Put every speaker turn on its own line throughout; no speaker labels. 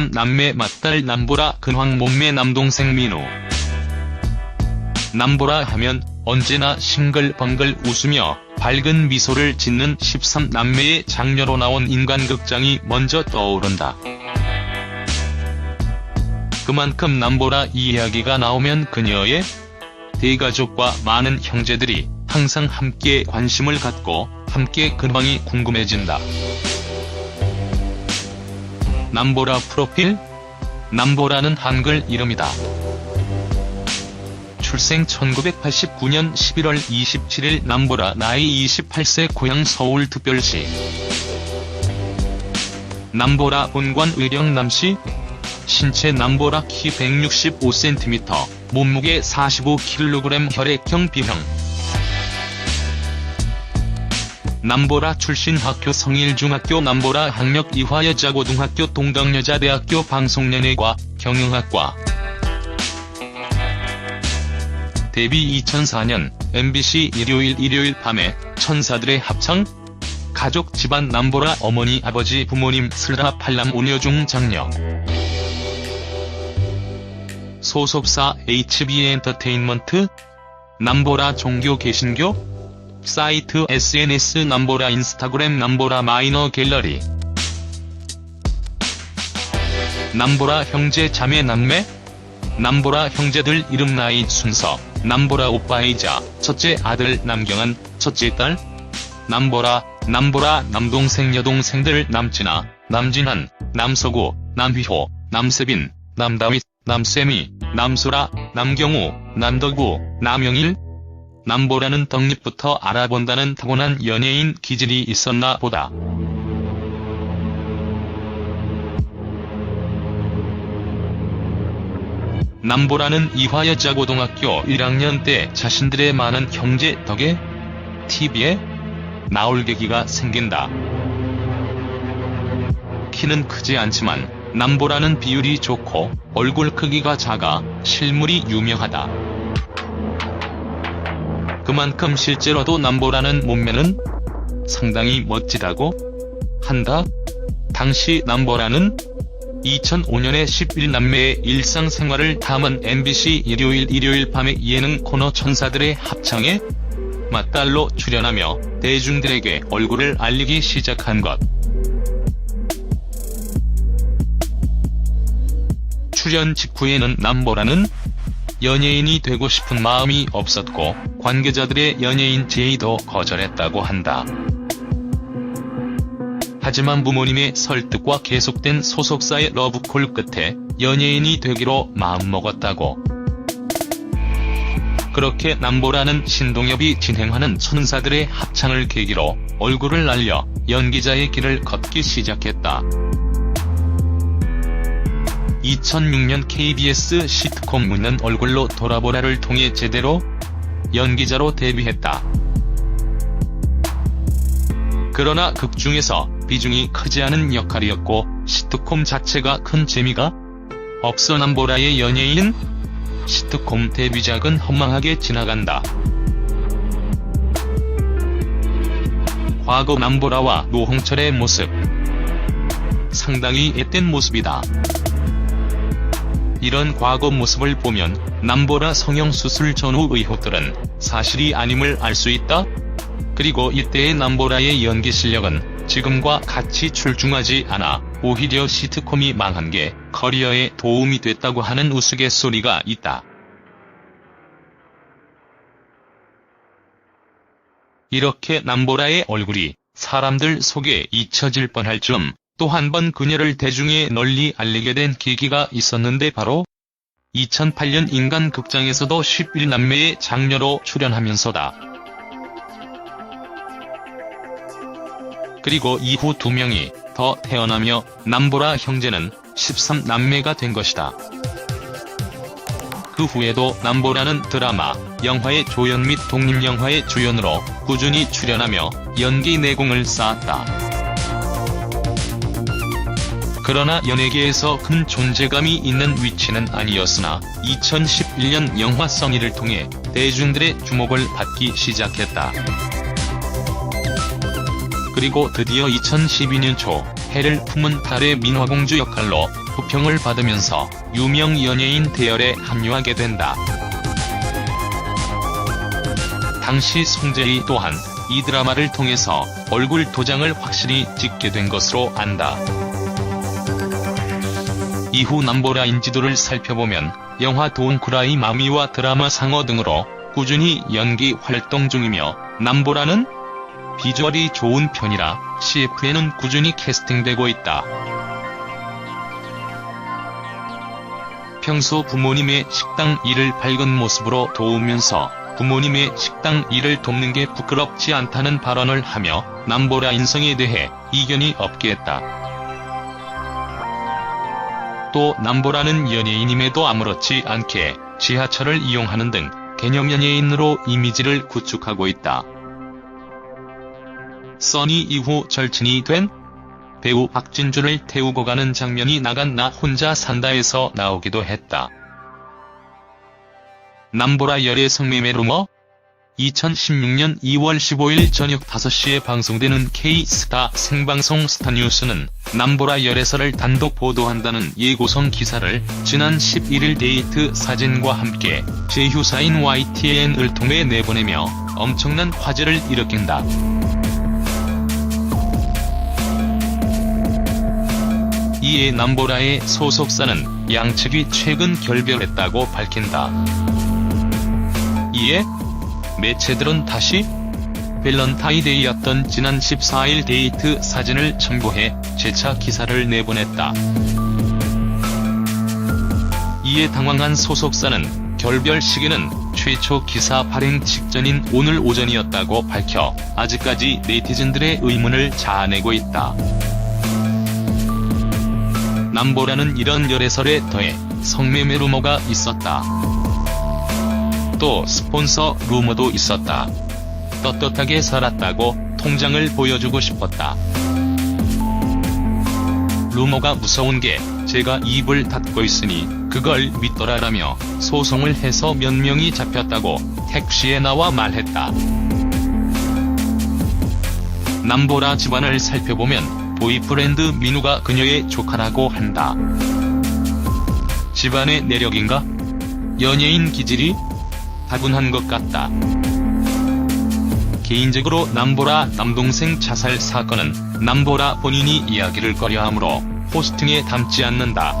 13남매 맏딸 남보라 근황 몸매 남동생 민우 남보라 하면 언제나 싱글벙글 웃으며 밝은 미소를 짓는 13남매의 장녀로 나온 인간극장이 먼저 떠오른다. 그만큼 남보라 이야기가 나오면 그녀의 대가족과 많은 형제들이 항상 함께 관심을 갖고 함께 근황이 궁금해진다. 남보라 프로필 남보라는 한글 이름이다. 출생 1989년 11월 27일 남보라 나이 28세 고향 서울특별시 남보라 본관 의령남시 신체 남보라 키 165cm 몸무게 45kg 혈액형 B형 남보라 출신 학교 성일중학교 남보라 학력 이화여자고등학교 동덕여자대학교 방송연예과 경영학과. 데뷔 2004년 MBC 일요일 일요일 밤에 천사들의 합창. 가족 집안 남보라 어머니 아버지 부모님 슬하 팔남 오녀 중 장녀. 소속사 HB엔터테인먼트 남보라 종교 개신교 사이트 SNS 남보라 인스타그램 남보라 마이너 갤러리. 남보라 형제 자매 남매. 남보라 형제들 이름 나이 순서. 남보라 오빠이자. 첫째 아들 남경은 첫째 딸. 남보라 남보라 남동생 여동생들 남진아 남진한 남서구 남휘호 남세빈 남다윗 남세미 남소라 남경우 남덕우 남영일 남보라는 덕립부터 알아본다는 타고난 연예인 기질이 있었나 보다. 남보라는 이화여자 고등학교 1학년 때 자신들의 많은 형제 덕에 TV에 나올 계기가 생긴다. 키는 크지 않지만 남보라는 비율이 좋고 얼굴 크기가 작아 실물이 유명하다. 그만큼 실제로도 남보라는 몸매는 상당히 멋지다고 한다. 당시 남보라는 2005년에 11남매의 일상생활을 담은 MBC 일요일 일요일 밤의 예능 코너 천사들의 합창에 맞달로 출연하며 대중들에게 얼굴을 알리기 시작한 것. 출연 직후에는 남보라는 연예인이 되고 싶은 마음이 없었고 관계자들의 연예인 제의도 거절했다고 한다. 하지만 부모님의 설득과 계속된 소속사의 러브콜 끝에 연예인이 되기로 마음먹었다고. 그렇게 남보라는 신동엽이 진행하는 천사들의 합창을 계기로 얼굴을 날려 연기자의 길을 걷기 시작했다. 2006년 KBS 시트콤 묻는 얼굴로 돌아보라를 통해 제대로 연기자로 데뷔했다. 그러나 극 중에서 비중이 크지 않은 역할이었고 시트콤 자체가 큰 재미가 없어 남보라의 연예인 시트콤 데뷔작은 허망하게 지나간다. 과거 남보라와 노홍철의 모습 상당히 앳된 모습이다. 이런 과거 모습을 보면 남보라 성형수술 전후 의혹들은 사실이 아님을 알 수 있다? 그리고 이때의 남보라의 연기 실력은 지금과 같이 출중하지 않아 오히려 시트콤이 망한 게 커리어에 도움이 됐다고 하는 우스갯소리가 있다. 이렇게 남보라의 얼굴이 사람들 속에 잊혀질 뻔할 즈음 또 한 번 그녀를 대중에 널리 알리게 된 계기가 있었는데 바로 2008년 인간극장에서도 11남매의 장녀로 출연하면서다. 그리고 이후 두 명이 더 태어나며 남보라 형제는 13남매가 된 것이다. 그 후에도 남보라는 드라마, 영화의 조연 및 독립영화의 주연으로 꾸준히 출연하며 연기 내공을 쌓았다. 그러나 연예계에서 큰 존재감이 있는 위치는 아니었으나 2011년 영화 써니를 통해 대중들의 주목을 받기 시작했다. 그리고 드디어 2012년 초 해를 품은 달의 민화공주 역할로 호평을 받으면서 유명 연예인 대열에 합류하게 된다. 당시 송재희 또한 이 드라마를 통해서 얼굴 도장을 확실히 찍게 된 것으로 안다. 이후 남보라 인지도를 살펴보면 영화 돈쿠라이 마미와 드라마 상어 등으로 꾸준히 연기 활동 중이며 남보라는 비주얼이 좋은 편이라 CF에는 꾸준히 캐스팅되고 있다. 평소 부모님의 식당 일을 밝은 모습으로 도우면서 부모님의 식당 일을 돕는 게 부끄럽지 않다는 발언을 하며 남보라 인성에 대해 이견이 없게 했다. 또 남보라는 연예인임에도 아무렇지 않게 지하철을 이용하는 등 개념 연예인으로 이미지를 구축하고 있다. 써니 이후 절친이 된 배우 박진주를 태우고 가는 장면이 나간 나 혼자 산다에서 나오기도 했다. 남보라 열애 성매매 루머 2016년 2월 15일 저녁 5시에 방송되는 K스타 생방송 스타뉴스는 남보라 열애설을 단독 보도한다는 예고성 기사를 지난 11일 데이트 사진과 함께 제휴사인 YTN을 통해 내보내며 엄청난 화제를 일으킨다. 이에 남보라의 소속사는 양측이 최근 결별했다고 밝힌다. 이에 매체들은 다시 밸런타이데이였던 지난 14일 데이트 사진을 첨부해 재차 기사를 내보냈다. 이에 당황한 소속사는 결별 시기는 최초 기사 발행 직전인 오늘 오전이었다고 밝혀 아직까지 네티즌들의 의문을 자아내고 있다. 남보라는 이런 열애설에 더해 성매매 루머가 있었다. 또 스폰서 루머도 있었다. 떳떳하게 살았다고 통장을 보여주고 싶었다. 루머가 무서운 게 제가 입을 닫고 있으니 그걸 믿더라라며 소송을 해서 몇 명이 잡혔다고 택시에 나와 말했다. 남보라 집안을 살펴보면 보이프렌드 민우가 그녀의 조카라고 한다. 집안의 내력인가? 연예인 기질이? 다분한 것 같다. 개인적으로 남보라 남동생 자살 사건은 남보라 본인이 이야기를 꺼려하므로 포스팅에 담지 않는다.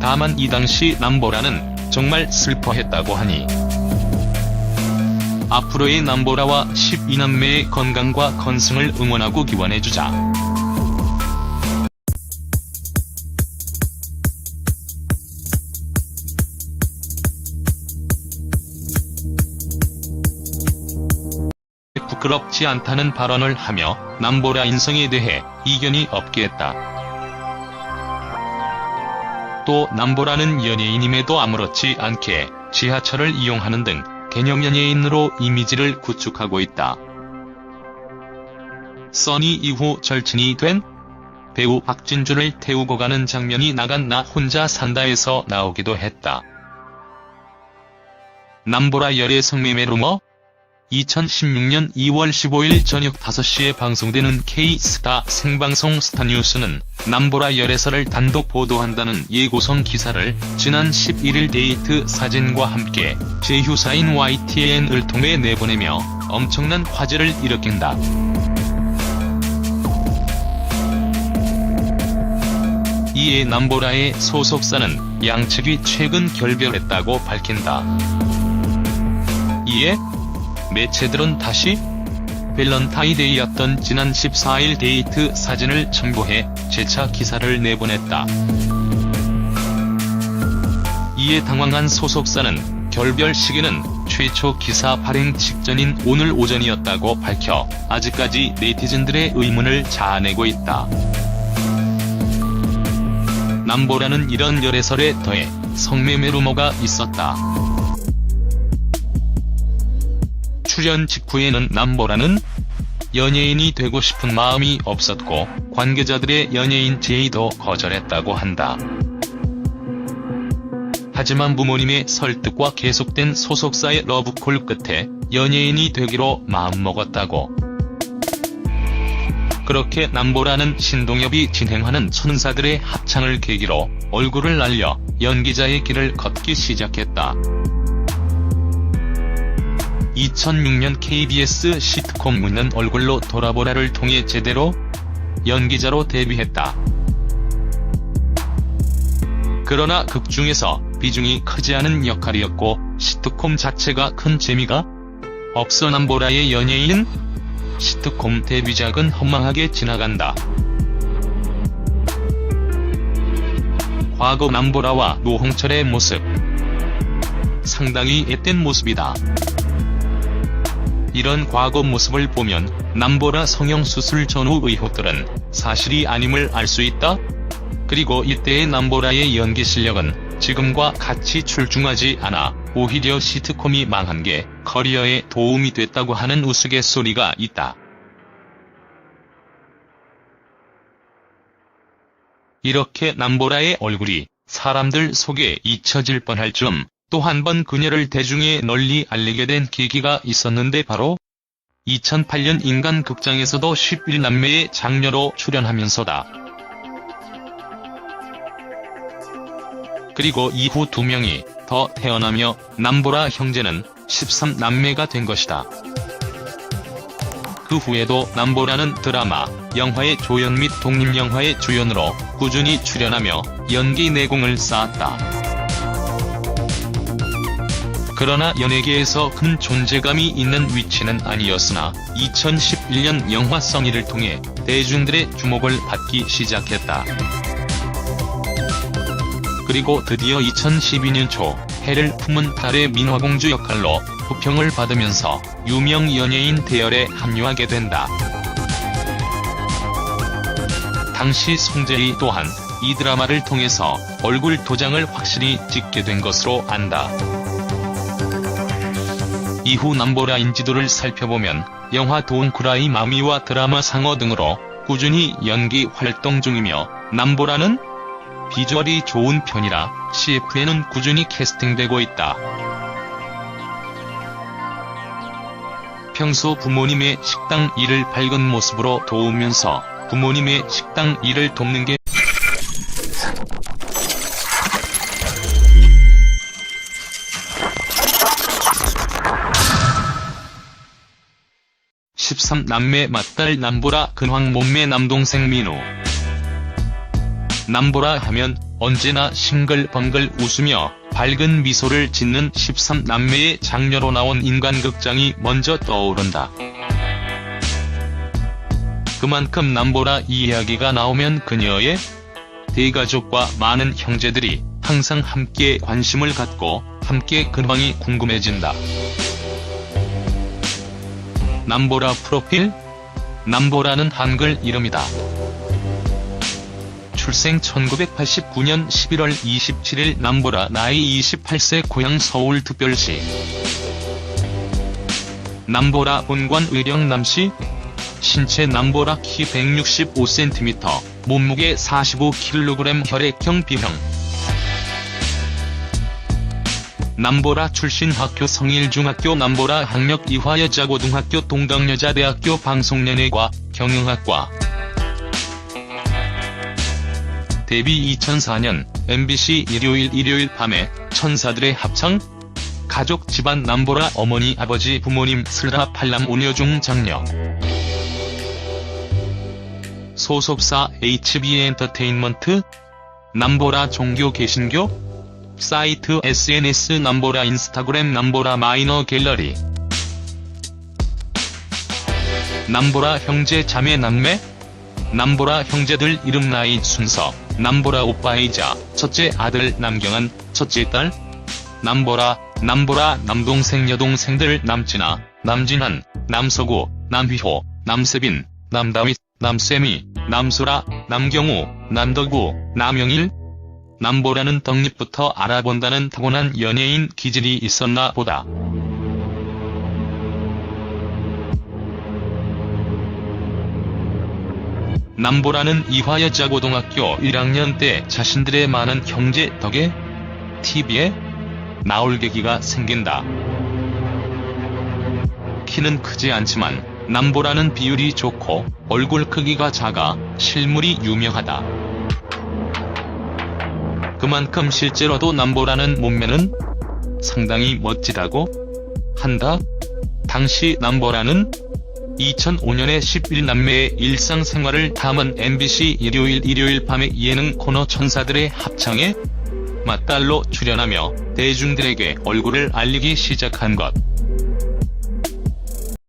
다만 이 당시 남보라는 정말 슬퍼했다고 하니 앞으로의 남보라와 12남매의 건강과 건승을 응원하고 기원해주자. 부끄럽지 않다는 발언을 하며 남보라 인성에 대해 이견이 없게 했다. 또 남보라는 연예인임에도 아무렇지 않게 지하철을 이용하는 등 개념 연예인으로 이미지를 구축하고 있다. 써니 이후 절친이 된 배우 박진주를 태우고 가는 장면이 나간 나 혼자 산다에서 나오기도 했다. 남보라 열애 성매매 루머 2016년 2월 15일 저녁 5시에 방송되는 K스타 생방송 스타뉴스는 남보라 열애설을 단독 보도한다는 예고성 기사를 지난 11일 데이트 사진과 함께 제휴사인 YTN을 통해 내보내며 엄청난 화제를 일으킨다. 이에 남보라의 소속사는 양측이 최근 결별했다고 밝힌다. 이에 매체들은 다시 밸런타이데이였던 지난 14일 데이트 사진을 첨부해 재차 기사를 내보냈다. 이에 당황한 소속사는 결별 시기는 최초 기사 발행 직전인 오늘 오전이었다고 밝혀 아직까지 네티즌들의 의문을 자아내고 있다. 남보라는 이런 열애설에 더해 성매매 루머가 있었다. 출연 직후에는 남보라는 연예인이 되고 싶은 마음이 없었고 관계자들의 연예인 제의도 거절했다고 한다. 하지만 부모님의 설득과 계속된 소속사의 러브콜 끝에 연예인이 되기로 마음먹었다고. 그렇게 남보라는 신동엽이 진행하는 천사들의 합창을 계기로 얼굴을 날려 연기자의 길을 걷기 시작했다. 2006년 KBS 시트콤 묻는 얼굴로 돌아보라를 통해 제대로 연기자로 데뷔했다. 그러나 극 중에서 비중이 크지 않은 역할이었고 시트콤 자체가 큰 재미가 없어 남보라의 연예인 시트콤 데뷔작은 허망하게 지나간다. 과거 남보라와 노홍철의 모습 상당히 앳된 모습이다. 이런 과거 모습을 보면 남보라 성형수술 전후 의혹들은 사실이 아님을 알 수 있다. 그리고 이때의 남보라의 연기 실력은 지금과 같이 출중하지 않아 오히려 시트콤이 망한 게 커리어에 도움이 됐다고 하는 우스갯소리가 있다. 이렇게 남보라의 얼굴이 사람들 속에 잊혀질 뻔할 즈음 또 한 번 그녀를 대중에 널리 알리게 된 계기가 있었는데 바로 2008년 인간극장에서도 11남매의 장녀로 출연하면서다. 그리고 이후 두 명이 더 태어나며 남보라 형제는 13남매가 된 것이다. 그 후에도 남보라는 드라마, 영화의 조연 및 독립영화의 주연으로 꾸준히 출연하며 연기 내공을 쌓았다. 그러나 연예계에서 큰 존재감이 있는 위치는 아니었으나 2011년 영화 성의를 통해 대중들의 주목을 받기 시작했다. 그리고 드디어 2012년 초 해를 품은 달의 민화공주 역할로 호평을 받으면서 유명 연예인 대열에 합류하게 된다. 당시 송재희 또한 이 드라마를 통해서 얼굴 도장을 확실히 찍게 된 것으로 안다. 이후 남보라 인지도를 살펴보면 영화 돈크라이 마미와 드라마 상어 등으로 꾸준히 연기 활동 중이며 남보라는 비주얼이 좋은 편이라 CF에는 꾸준히 캐스팅되고 있다. 평소 부모님의 식당 일을 밝은 모습으로 도우면서 부모님의 식당 일을 돕는 게 (13남매) 맏딸 남보라 근황 몸매 남동생 민우 남보라 하면 언제나 싱글벙글 웃으며 밝은 미소를 짓는 13남매의 장녀로 나온 인간극장이 먼저 떠오른다. 그만큼 남보라 이야기가 나오면 그녀의 대가족과 많은 형제들이 항상 함께 관심을 갖고 함께 근황이 궁금해진다. 남보라 프로필? 남보라는 한글 이름이다. 출생 1989년 11월 27일 남보라 나이 28세 고향 서울특별시 남보라 본관 의령 남시 신체 남보라 키 165cm 몸무게 45kg 혈액형 B형 남보라 출신 학교 성일중학교 남보라 학력 이화여자고등학교 동덕여자대학교 방송연예과 경영학과. 데뷔 2004년 MBC 일요일 일요일 밤에 천사들의 합창. 가족 집안 남보라 어머니 아버지 부모님 슬라 팔남 오녀중 장녀. 소속사 HB엔터테인먼트 남보라 종교 개신교 사이트 SNS 남보라 인스타그램 남보라 마이너 갤러리. 남보라 형제 자매 남매. 남보라 형제들 이름 나이 순서. 남보라 오빠이자. 첫째 아들 남경한 첫째 딸. 남보라 남보라 남동생 여동생들 남진아 남진한 남서구 남휘호 남세빈 남다윗 남세미 남소라 남경우 남덕우 남영일 남보라는 덕립부터 알아본다는 타고난 연예인 기질이 있었나 보다. 남보라는 이화여자 고등학교 1학년 때 자신들의 많은 형제 덕에 TV에 나올 계기가 생긴다. 키는 크지 않지만 남보라는 비율이 좋고 얼굴 크기가 작아 실물이 유명하다. 그만큼 실제로도 남보라는 몸매는 상당히 멋지다고 한다. 당시 남보라는 2005년에 11남매의 일상생활을 담은 MBC 일요일 일요일 밤의 예능 코너 천사들의 합창에 맞달로 출연하며 대중들에게 얼굴을 알리기 시작한 것.